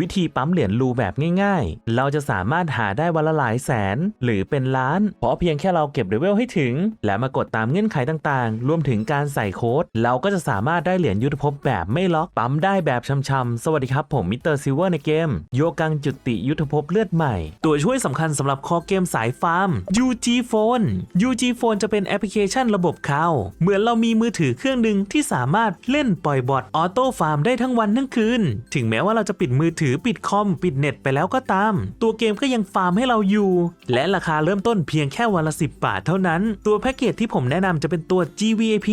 วิธีปั๊มเหรียญรูแบบง่ายๆ เราจะสามารถหาได้วันละหลายแสน หรือเป็นล้าน เพราะเพียงแค่เราเก็บเลเวลให้ถึง และมากดตามเงื่อนไขต่างๆ รวมถึงการใส่โค้ด เราก็จะสามารถได้เหรียญยุทธภพแบบไม่ล็อกปั๊มได้แบบช่ำๆ สวัสดีครับผมมิสเตอร์ซิลเวอร์ในเกม โยกังจุติยุทธภพเลือดใหม่ ตัวช่วยสำคัญสำหรับคอเกมสายฟาร์ม UG Phone UG Phone จะเป็นแอปพลิเคชันระบบเข่าเหมือนเรามีมือถือเครื่องหนึ่งที่สามารถเล่นปล่อยบอทออโต้ฟาร์มได้ทั้งวันทั้งคืนถึงแม้ว่าเราจะปิดมือถือปิดคอมปิดเน็ตไปแล้วก็ตาม ตัวเกมก็ยังฟาร์มให้เราอยู่ และราคาเริ่มต้นเพียงแค่วันละ 10 บาทเท่านั้น ตัวแพ็กเกจที่ผมแนะนำจะเป็นตัว GVAP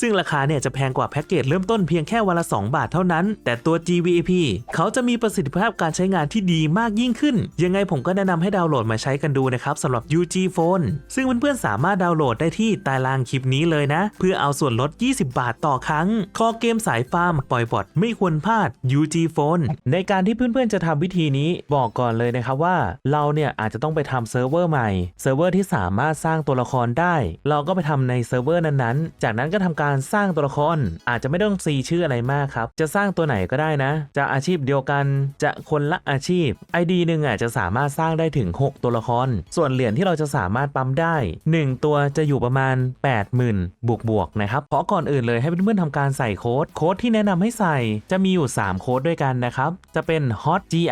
ซึ่งราคาเนี่ยจะแพงกว่าแพ็กเกจเริ่มต้นเพียงแค่วันละ 2 บาทเท่านั้น แต่ตัว GVAP เขาจะมีประสิทธิภาพการใช้งานที่ดีมากยิ่งขึ้น ยังไงผมก็แนะนำให้ดาวน์โหลดมาใช้กันดูนะครับสำหรับ UG Phone ซึ่งเพื่อนๆสามารถดาวน์โหลดได้ที่ใต้ล่างคลิปนี้เลยนะ เพื่อเอาส่วนลด 20 บาทต่อครั้ง คอเกมสายฟาร์มปล่อยบอทไม่ควรพลาด UG Phone ในการที่เพื่อนๆจะทำวิธีนี้บอกก่อนเลยนะครับว่า เราเนี่ยอาจจะต้องไปทำเซิร์ฟเวอร์ใหม่เซิร์ฟเวอร์ที่สามารถสร้างตัวละครได้ เราก็ไปทำในเซิร์ฟเวอร์นั้นๆ จากนั้นก็ทำการสร้างตัวละคร อาจจะไม่ต้องซีชื่ออะไรมากครับ จะสร้างตัวไหนก็ได้นะ จะอาชีพเดียวกัน จะคนละอาชีพ ID หนึ่งอะจะสามารถสร้างได้ถึง 6 ตัวละคร ส่วนเหรียญที่เราจะสามารถปั๊มได้ 1 ตัวจะอยู่ประมาณ 80,000 บวกบวกๆนะครับเพราะก่อนอื่นเลยให้เพื่อนๆทำการใส่โค้ด โค้ดที่แนะนำให้ใส่จะมีอยู่ 3 โค้ดด้วยกันนะครับ จะเป็น hot gi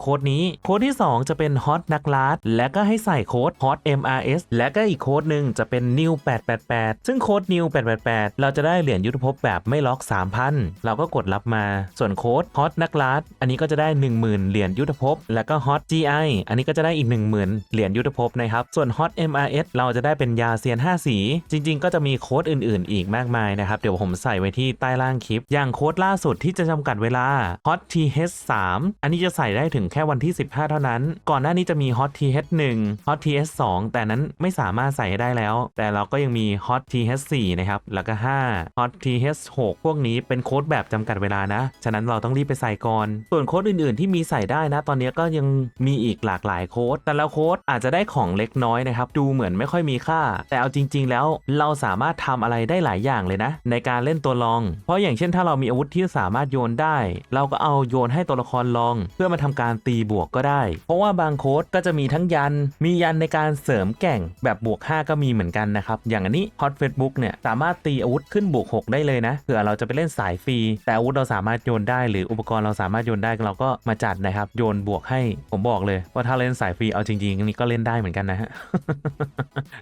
โค้ดนี้โค้ดที่ 2 จะเป็น hot นักลัดและก็ให้ใส่โค้ด hot mrs และก็อีกโค้ดหนึ่งจะเป็น new 888 ซึ่งโค้ด new 888 เราจะได้เหรียญยุทธภพแบบไม่ล็อก 3,000 เราก็กดรับมา ส่วนโค้ด hot นักลัดอันนี้ก็จะได้ 10,000 เหรียญยุทธภพแล้วก็ hot gi อันนี้ก็จะได้อีก 10,000 เหรียญยุทธภพนะครับส่วน hot mrs เราจะได้เป็นยาเซียน 5 สี จริง ๆ ก็จะมีโค้ดอื่น ๆ อีกมากมายนะครับเดี๋ยวผมใส่ไว้ที่ใต้ล่างคลิป อย่างโค้ดล่าสุดที่จะจำกัดเวลา hot th 3 อันนี้จะใส่ได้ถึงแค่วันที่ 15 เท่านั้น ก่อนหน้านี้จะมี hot th 1 hot th 2 แต่นั้นไม่สามารถใส่ได้แล้ว แต่เราก็ยังมี hot th 4 นะครับ แล้วก็ 5 hot th 6 พวกนี้เป็นโค้ดแบบจำกัดเวลานะ ฉะนั้นเราต้องรีบไปใส่ก่อน ส่วนโค้ดอื่นๆ ที่มีใส่ได้นะ ตอนนี้ก็ยังมีอีกหลากหลายโค้ด แต่ละโค้ดอาจจะได้ของเล็กน้อยนะครับ ดูเหมือนไม่ค่อยมีค่า แต่เอาจริง ๆ แล้วเราสามารถทำอะไรได้หลายอย่างเลยนะ ในการเล่นตัวลอง เพราะอย่างเช่นถ้าเรามีอาวุธที่สามารถโยนได้ เราก็เอาโยนให้ตัวละครลอง เพื่อมาทำการตีบวกก็ได้ เพราะว่าบางโค้ดก็จะมีทั้งยัน มียันในการเสริมแก่งแบบบวก 5 ก็มีเหมือนกันนะครับ อย่างอันนี้ฮอตเฟซบุ๊กเนี่ยสามารถตีอาวุธขึ้นบวก 6 ได้เลยนะเผื่อเราจะไปเล่นสายฟรี แต่อาวุธเราสามารถโยนได้ หรืออุปกรณ์เราสามารถโยนได้เราก็มาจัดนะครับ โยนบวกให้ผมบอกเลย ว่าถ้าเล่นสายฟรีเอาจริงๆนนี้ก็เล่นได้เหมือนกันนะฮะ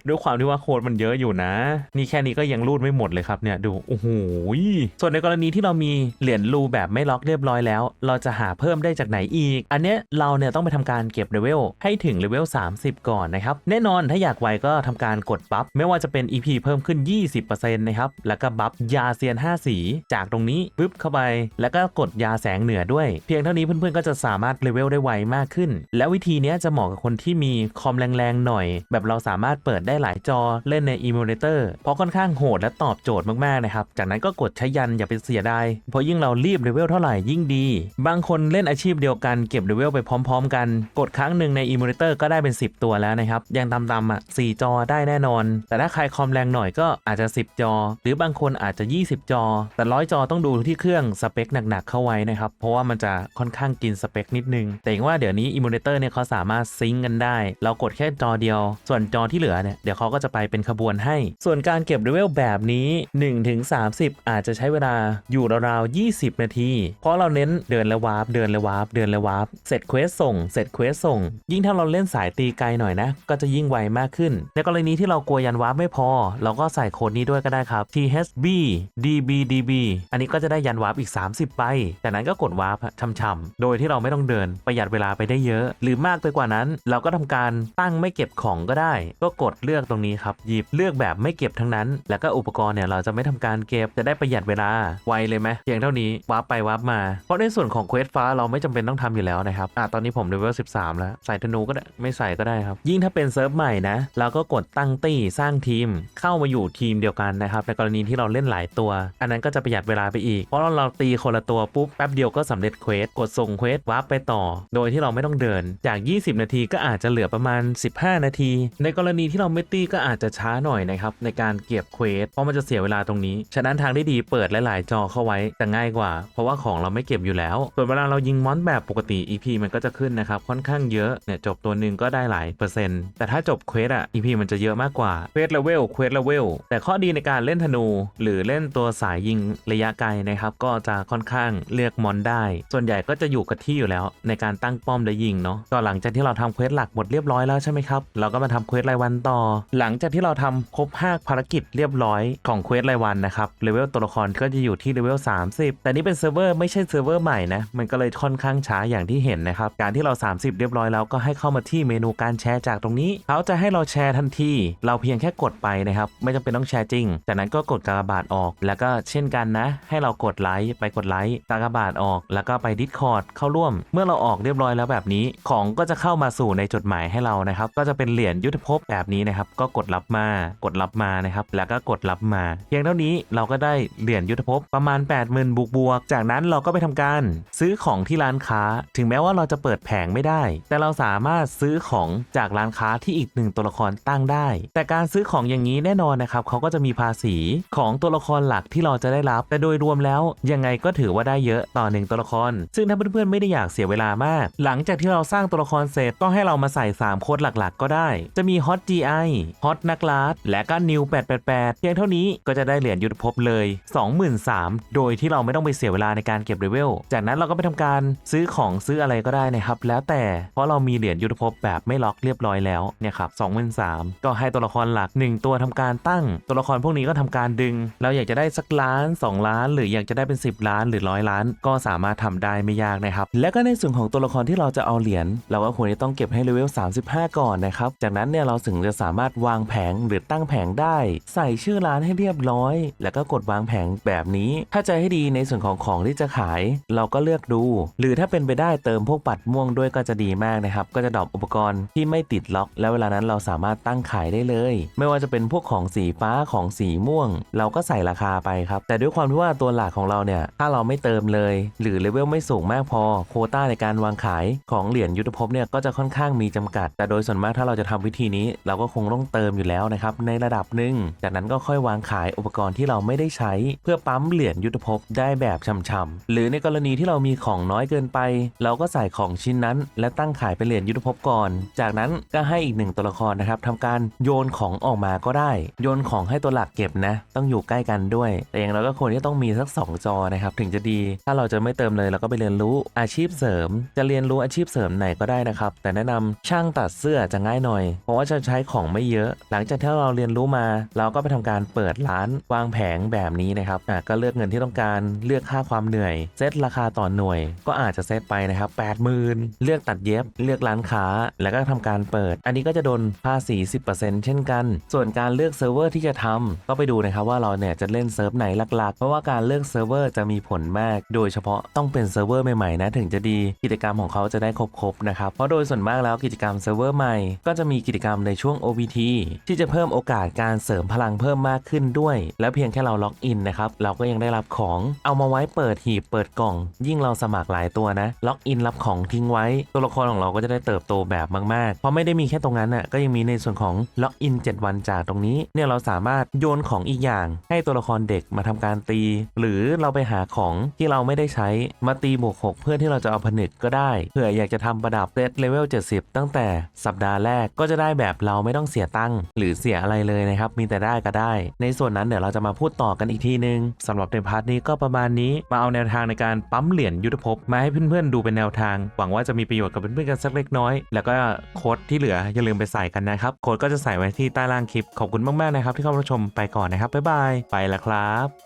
ด้วยความที่ว่าโค้ดมันเยอะอยู่นะ นี่แค่นี้ก็ยังรูดไม่หมดเลยครับเนี่ยดูโอ้โหส่วนในกรณีที่เรามีเหรียญรูแบบไม่ล็อกเรียบร้อยแล้ว เราจะหาเพิ่มได้จากไหนอีก อันเนี้ยเราเนี่ยต้องไปทำการเก็บเลเวลให้ถึงเลเวล30 ก่อนนะครับ แน่นอนถ้าอยากไวก็ทำการกดบัฟไม่ว่าจะเป็น EP เพิ่มขึ้น 20%นะครับ แล้วก็บัฟยาเซียน 5 สี จากตรงนี้ปึ๊บเข้าไป แล้วก็กดยาแสงเหนือด้วย เพียงเท่านี้เพื่อนๆก็จะสามารถเลเวลได้ไวมากขึ้น และวิธีเนี้ยจะเหมาะกับคนที่มีคอมแรงๆหน่อย แบบเราสามารถเปิดได้หลายจอเล่นใน Emulator เพราะค่อนข้างโหดและตอบโจทย์มากๆนะครับ จากนั้นก็กดใช้ยันอย่าไปเสียดายเพราะยิ่งเรารีบเลเวลเท่าไหร่ยิ่งดี บางคนเล่นอาชีพเดียวกันเก็บเลเวลไปพร้อม ๆ กัน กดครั้งหนึ่งใน Emulator ก็ได้เป็น 10 ตัวแล้วนะครับ ยังตำๆอะ4จอได้แน่นอน แต่ถ้าใครคอมแรงหน่อยก็อาจจะ 10 จอ หรือบางคนอาจจะ 20 จอ แต่ร้อยจอต้องดูที่เครื่องสเปคหนักๆเข้าไว้นะครับ เพราะว่ามันจะค่อนข้างกินสเปคนิดนึง แต่อย่างว่าเดี๋ยวนี้ Emulator เนี่ยเขาสามารถซิงก์กันได้ เรากดแค่จอเดียว ส่วนจอที่เหลือเนี่ยเดี๋ยวเขาก็จะไปเป็นขบวนให้ ส่วนการเก็บเลเวลแบบนี้ 1-30 อาจจะใช้เวลาอยู่ราวๆ20 นาที เพราะเราเน้นเดินและวาร์ปเดินและวาร์ปเดินและวาร์ปเสร็จเควสส่งเสร็จเควสส่ง ยิ่งถ้าเราเล่นสายตีไกลหน่อยนะ ก็จะยิ่งไวมากขึ้น ในกรณีที่เรากลัวยันวาร์ปไม่พอ เราก็ใส่โค้ดนี้ด้วยก็ได้ครับ THB DBDB อันนี้ก็จะได้ยันวาร์ปอีก 30ใบจากนั้นก็กดวาร์ปช่ำๆโดยที่เราไม่ต้องเดินประหยัดเวลาไปได้เยอะ หรือมากไปกว่านั้น เราก็ทำการตั้งไม่เก็บของก็ได้ ก็กดเลือกตรงนี้ครับหยิบเลือกแบบไม่เก็บทั้งนั้น แล้วก็อุปกรณ์เนี่ยเราจะไม่ทำการเก็บจะได้ประหยัดเวลาไวเลยไหมเพียงเท่านี้วาร์ปไปวาร์ปมาเพราะในส่วนของเควสฟ้าเราไม่จำเป็นต้องทำอยู่แล้วนะครับอะตอนนี้ผมเลเวล13 แล้ว ใส่ธนูก็ได้ไม่ใส่ก็ได้ครับ ยิ่งถ้าเป็นเซิร์ฟใหม่นะเราก็กดตั้งตี้สร้างทีมเข้ามาอยู่ทีมเดียวกันนะครับในกรณีที่เราเล่นหลายตัว อันนั้นก็จะประหยัดเวลาไปอีก เพราะเราตีคนละตัวปุ๊บแป๊บเดียวก็สำเร็จเควสกดส่งเควสวาร์ปไปต่อ โดยที่เราไม่ต้องเดินจาก 20 นาทีก็อาจจะเหลือประมาณ 15 นาที ในกรณีที่เราไม่ตีก็อาจจะช้าหน่อยนะครับในการเก็บเควสเพราะมันจะเสียเวลาตรงนี้ ฉะนั้นทางที่ดีเปิดหลาย ๆ จอเข้าไว้จะง่ายกว่า เพราะว่าของเราไม่เก็บอยู่แล้วส่วนเวลาเรายิงมอนแบบปกติ EP มันก็จะขึ้นนะครับ ค่อนข้างเยอะเนี่ยจบตัวหนึ่งก็ได้หลายเปอร์เซ็นต์แต่ถ้าจบเควสอะ EP มันจะเยอะมากกว่าเควสเลเวลเควสเลเวลแต่ข้อดีในการเล่นธนู หรือเล่นตัวสายยิงระยะไกลนะครับ ก็จะค่อนข้างเลือกมอนได้ ส่วนใหญ่ก็จะอยู่กับที่อยู่แล้ว ในการตั้งป้อมและยิงเนาะก็หลังจากที่เราทำเควสหลักหมดเรียบร้อยแล้วใช่ไหมครับเราก็มาทำเควสรายวันต่อ หลังจากที่เราทำครบ5ภารกิจเรียบร้อยของเควสรายวันนะครับเลเวลตัวละครก็จะอยู่ที่เลเวล30 แต่นี่เป็นเซิร์ฟเวอร์ไม่ใช่เซิร์ฟเวอร์ใหม่นะมันก็เลยค่อนข้างช้าอย่างที่เห็นนะครับ การที่เรา 30 เรียบร้อยแล้วก็ให้เข้ามาที่เมนูการแชร์จากตรงนี้ เขาจะให้เราแชร์ทันที เราเพียงแค่กดไปนะครับ ไม่จำเป็นต้องแชร์จริง จากนั้นก็กดกากบาทออก แล้วก็เช่นกันนะ ให้เรากดไลค์ไปกดไลค์กากบาทออก แล้วก็ไป Discord เข้าร่วม เมื่อเราออกเรียบร้อยแล้วแบบนี้ ของก็จะเข้ามาสู่ในจดหมายให้เรานะครับ ก็จะเป็นเหรียญยุทธภพแบบนี้นะครับ ก็กดรับมา กดรับมานะครับ แล้วก็กดรับมา เพียงเท่านี้เราก็ได้เหรียญยุทธภพประมาณ 80,000บวกบวก จากนั้นเราก็ไปทำการซื้อของที่ร้านค้า ถึงแม้ว่าเราจะเปิดแผงไม่ได้ แต่เราสามารถซื้อของจากร้านค้าที่อีกหนึ่งตัวละครตั้งได้ แต่การซื้อของอย่างนี้แน่นอนนะครับเขาก็จะมีภาษีของตัวละครหลักที่เราจะได้รับ แต่โดยรวมแล้วยังไงก็ถือว่าได้เยอะต่อหนึ่งตัวละคร ซึ่งถ้าเพื่อนๆไม่ได้อยากเสียเวลามาก หลังจากที่เราสร้างตัวละครเสร็จก็ให้เรามาใส่ 3 โค้ดหลักๆ ก็ได้ จะมี Hot GI Hot นักลาดและก็ New 888 เพียงเท่านี้ก็จะได้เหรียญยุทธภพเลย 23,000โดยที่เราไม่ต้องไปเสียเวลาในการเก็บเลเวลจากนั้นเราก็ไปทำการซื้อของซื้ออะไรก็ได้นะครับ แล้วแต่เพราะเรามีเหรียญยุทธภพแบบไม่ล็อกเรียบร้อยแล้วเนี่ยครับ23,000ก็ให้ตัวละครหลัก 1 ตัวทำการตั้ง ตัวละครพวกนี้ก็ทำการดึง เราอยากจะได้สักล้าน 2 ล้าน หรืออยากจะได้เป็น 10 ล้านหรือร้อยล้าน ก็สามารถทำได้ไม่ยากนะครับ และก็ในส่วนของตัวละครที่เราจะเอาเหรียญเราก็ควรจะต้องเก็บให้เลเวล35 ก่อนนะครับ จากนั้นเนี่ยเราถึงจะสามารถวางแผงหรือตั้งแผงได้ ใส่ชื่อร้านให้เรียบร้อย แล้วก็กดวางแผงแบบนี้ ถ้าใจให้ดีในส่วนของของที่จะขาย เราก็เลือกดูหรือถ้าเป็นไปได้เติมพวกปัดม่วงด้วยก็จะดีมากนะครับ ก็จะดรอปอุปกรณ์ที่ไม่ติดล็อก แล้วเวลานั้นเราสามารถตั้งขายได้เลย ไม่ว่าจะเป็นพวกของสีฟ้าของสีม่วง เราก็ใส่ราคาไปครับ แต่ด้วยความที่ว่าตัวหลักของเราเนี่ย ถ้าเราไม่เติมเลย หรือเลเวลไม่สูงมากพอ โคต้าในการวางขายของเหรียญยุทธภพเนี่ยก็จะค่อนข้างมีจำกัด แต่โดยส่วนมากถ้าเราจะทำวิธีนี้ เราก็คงต้องเติมอยู่แล้วนะครับในระดับหนึ่งจากนั้นก็ค่อยวางขายอุปกรณ์ที่เราไม่ได้ใช้ เพื่อปั๊มเหรียญยุทธภพได้แบบช่ำๆหรือในกรณีที่เรามีของน้อยเกินไป เราก็ใส่ของชิ้นนั้น และตั้งขายเป็นเหรียญยุทธภพก่อน จากนั้นก็ให้อีกหนึ่งตัวละครนะครับทำการโยนของออกมาก็ได้ โยนของให้ตัวหลักเก็บนะ ต้องอยู่ใกล้กันด้วย แต่อย่างเราก็ควรที่ต้องมีสัก 2 จอนะครับ ถึงจะดี ถ้าเราจะไม่เติมเลยเราก็ไปเรียนรู้อาชีพเสริม จะเรียนรู้อาชีพเสริมไหนก็ได้นะครับ แต่แนะนำช่างตัดเสื้อจะง่ายหน่อย เพราะว่าจะใช้ของไม่เยอะ หลังจากที่เราเรียนรู้มา เราก็ไปทำการเปิดร้านวางแผงแบบนี้นะครับอะก็เลือกเงินที่ต้องการเลือกค่าความเหนื่อยเซตราคาต่อหน่วยก็อาจจะเซตไปนะครับ80,000เลือกตัดเย็บเลือกร้านค้า แล้วก็ทำการเปิด อันนี้ก็จะโดนภาษี 10%เช่นกัน ส่วนการเลือกเซิร์ฟเวอร์ที่จะทำก็ไปดูนะครับว่าเราเนี่ยจะเล่นเซิร์ฟไหนหลักๆ เพราะว่าการเลือกเซิร์ฟเวอร์จะมีผลมาก โดยเฉพาะต้องเป็นเซิร์ฟเวอร์ใหม่ๆนะถึงจะดีกิจกรรมของเขาจะได้ครบๆนะครับเพราะโดยส่วนมากแล้วกิจกรรมเซิร์ฟเวอร์ใหม่ก็จะมีกิจกรรมในช่วง OBT ที่จะเพิ่มโอกาสการเสริมพลังเพิ่มมากขึ้นด้วย แล้วเพียงแค่เราล็อกอินนะครับเราก็ยังได้รับของเอามาไว้เปิดหีบเปิดกล่อง ยิ่งเราสมัครหลายตัวนะ ล็อกอินรับของทิ้งไว้ ตัวละครของเราก็จะได้เติบโตแบบมากๆ เพราะไม่ได้มีแค่ตรงนั้นน่ะก็ยังมีในส่วนของล็อกอิน 7 วันจากตรงนี้ เนี่ยเราสามารถโยนของอีกอย่าง ให้ตัวละครเด็กมาทำการตี หรือเราไปหาของที่เราไม่ได้ใช้มาตีบวก6เพื่อที่เราจะเอาผนึกก็ได้เผื่ออยากจะทำประดับเซตเลเวล70 ตั้งแต่สัปดาห์แรกก็จะได้แบบเราไม่ต้องเสียตังค์หรือเสียอะไรเลยนะครับมีแต่ได้ก็ได้ ในส่วนนั้นเดี๋ยวเราจะมาพูดต่อกันอีกทีนึงสำหรับในพาร์ทนี้ก็ประมาณนี้มาเอาแนวทางในการปั๊มเหรียญยุทธภพมาให้เพื่อนๆดูเป็นแนวทาง หวังว่าจะมีประโยชน์กับเพื่อนๆกันสักเล็กน้อย แล้วก็โค้ดที่เหลืออย่าลืมไปใส่กันนะครับ โค้ดก็จะใส่ไว้ที่ใต้ล่างคลิป ขอบคุณมากๆนะครับที่เข้ามาชมไปก่อนนะครับบ๊ายบายไปแล้วครับ